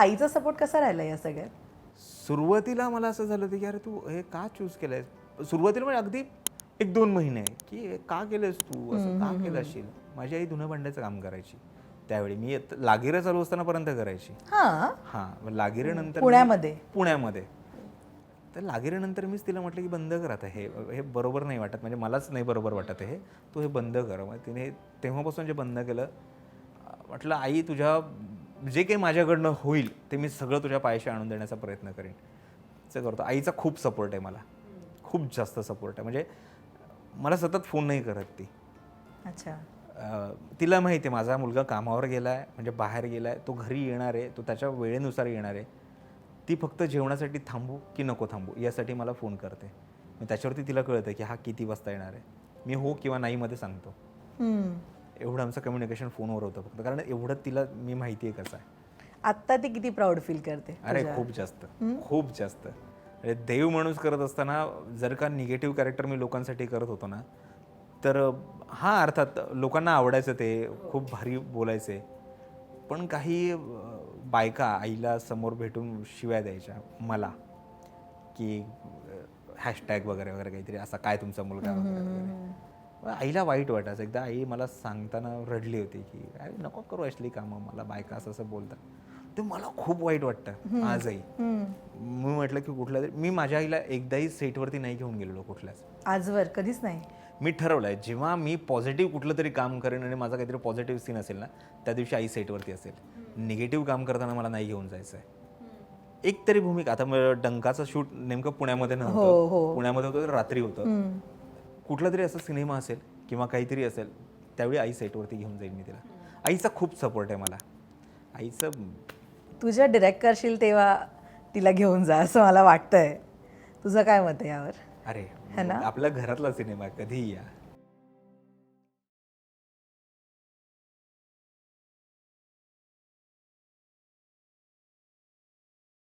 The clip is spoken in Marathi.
आईचा सपोर्ट कसा राहिला या सगळ्यात? सुरुवातीला मला असं झालं होतं की अरे तू हे का चूज केलंय सुरुवातीला म्हणजे अगदी एक दोन महिने की हे का केलंस तू? असं का केलं असेल माझी आई धुणं भांड्याचं काम करायची. त्यावेळी मी येत- लागिरं चालू असताना पर्यंत करायची. हां. हां लागिरेनंतर मी- पुण्यामध्ये? पुण्यामध्ये. तर लागिरेनंतर मीच तिला म्हटलं की बंद कर आता हे हे बरोबर नाही वाटत म्हणजे मलाच नाही बरोबर वाटत हे. तू हे बंद कर. मग तिने तेव्हापासून जे बंद केलं अं, म्हटलं आई तुझ्या जे काही माझ्याकडनं होईल ते मी सगळं तुझ्या पायाशी आणून देण्याचा प्रयत्न करेन. असं करतो आईचा खूप सपोर्ट आहे मला. खूप जास्त सपोर्ट आहे. म्हणजे मला सतत फोन नाही करत ती. अच्छा. तिला माहिती आहे माझा मुलगा कामावर गेला आहे म्हणजे बाहेर गेला आहे तो घरी येणार आहे तो त्याच्या वेळेनुसार येणार आहे. ती फक्त जेवणासाठी थांबू की नको थांबू यासाठी मला फोन करते. मग त्याच्यावरती तिला कळतं की हा किती वाजता येणार आहे. मी हो किंवा नाहीमध्ये सांगतो. एवढं आमचं कम्युनिकेशन फोनवर होतं फक्त. कारण एवढं तिला मी माहिती आहे कसं आहे. आत्ता ती किती प्राऊड फील करते अरे खूप जास्त. खूप जास्त. म्हणजे देव माणूस करत असताना जर का निगेटिव्ह कॅरेक्टर मी लोकांसाठी करत होतो ना तर हां अर्थात लोकांना आवडायचं ते खूप भारी बोलायचे. पण काही बायका आईला समोर भेटून शिव्या द्यायच्या मला की हॅशटॅग वगैरे वगैरे काहीतरी असा काय तुमचा मुलगा? वगैरे आईला वाईट वाटायचं. एकदा आई मला सांगताना रडली होती की अरे नको करू असली कामं मला बायका असं असं बोलतात. ते मला खूप वाईट वाटतं आजही. मी म्हटलं की कुठल्या तरी मी माझ्या आईला एकदाही सेटवरती नाही घेऊन गेलेलो कुठल्याच. आजवर कधीच नाही? मी ठरवलंय जेव्हा मी पॉझिटिव्ह कुठलं तरी काम करेन आणि माझा काहीतरी पॉझिटिव्ह सीन असेल ना त्या दिवशी आई सेटवरती असेल. निगेटिव्ह काम करताना मला नाही घेऊन जायचं आहे एक तरी भूमिका आता डंकाचं शूट नेमकं पुण्यामध्ये हो, नव्हतं. हो. पुण्यामध्ये होतं तर रात्री होतं. कुठला तरी असा सिनेमा असेल किंवा काहीतरी असेल त्यावेळी आई सेटवरती घेऊन जाईल मी तिला. आईचा खूप सपोर्ट आहे मला. आईचं तू जेव्हा डिरेक्ट करशील तेव्हा तिला घेऊन जा असं मला वाटतंय. तुझं काय मत आहे यावर? अरे है ना? आपल्या घरातला सिनेमा कधीही या.